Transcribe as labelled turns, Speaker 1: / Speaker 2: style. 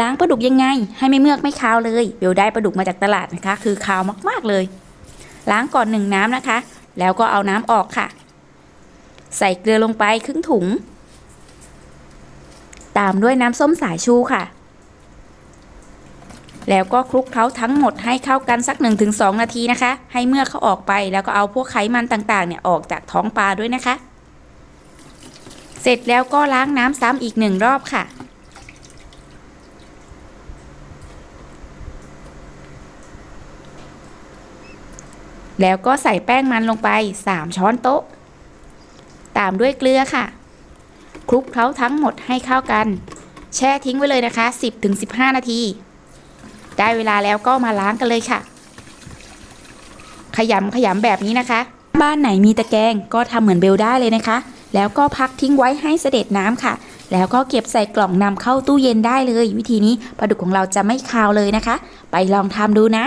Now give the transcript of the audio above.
Speaker 1: ล้างปลาดุกยังไง ให้ไม่เมือกไม่คาวเลยเบลได้ปลาดุกมาจากตลาดนะคะ คือคาวมากๆเลย ล้างก่อนหนึ่งน้ำนะคะ แล้วก็เอาน้ำออกค่ะ ใส่เกลือลงไปครึ่งถุง ตามด้วยน้ำส้มสายชูค่ะ แล้วก็คลุกเคล้าทั้งหมดให้เข้ากันสัก 1-2 นาทีนะคะ ให้เมือกเขาออกไป แล้วก็เอาพวกไขมันต่างๆเนี่ยออกจากท้องปลาด้วยนะคะ เสร็จแล้วก็ล้างน้ำซ้ำอีกหนึ่งรอบค่ะ แล้วก็ใส่แป้งมันลงไป 3 ช้อนโต๊ะ ตามด้วยเกลือค่ะ คลุกเคล้าทั้งหมดให้เข้ากัน แช่ทิ้งไว้เลยนะคะ 10-15 นาที ได้เวลาแล้วก็มาล้างกันเลยค่ะ ขยำขยำแบบนี้นะคะ บ้านไหนมีตะแกรงก็ทำเหมือนเบลได้เลยนะคะ แล้วก็พักทิ้งไว้ให้เสด็จน้ำค่ะ แล้วก็เก็บใส่กล่องนำเข้าตู้เย็นได้เลย วิธีนี้ปลาดุกของเราจะไม่คาวเลยนะคะ ไปลองทำดูนะ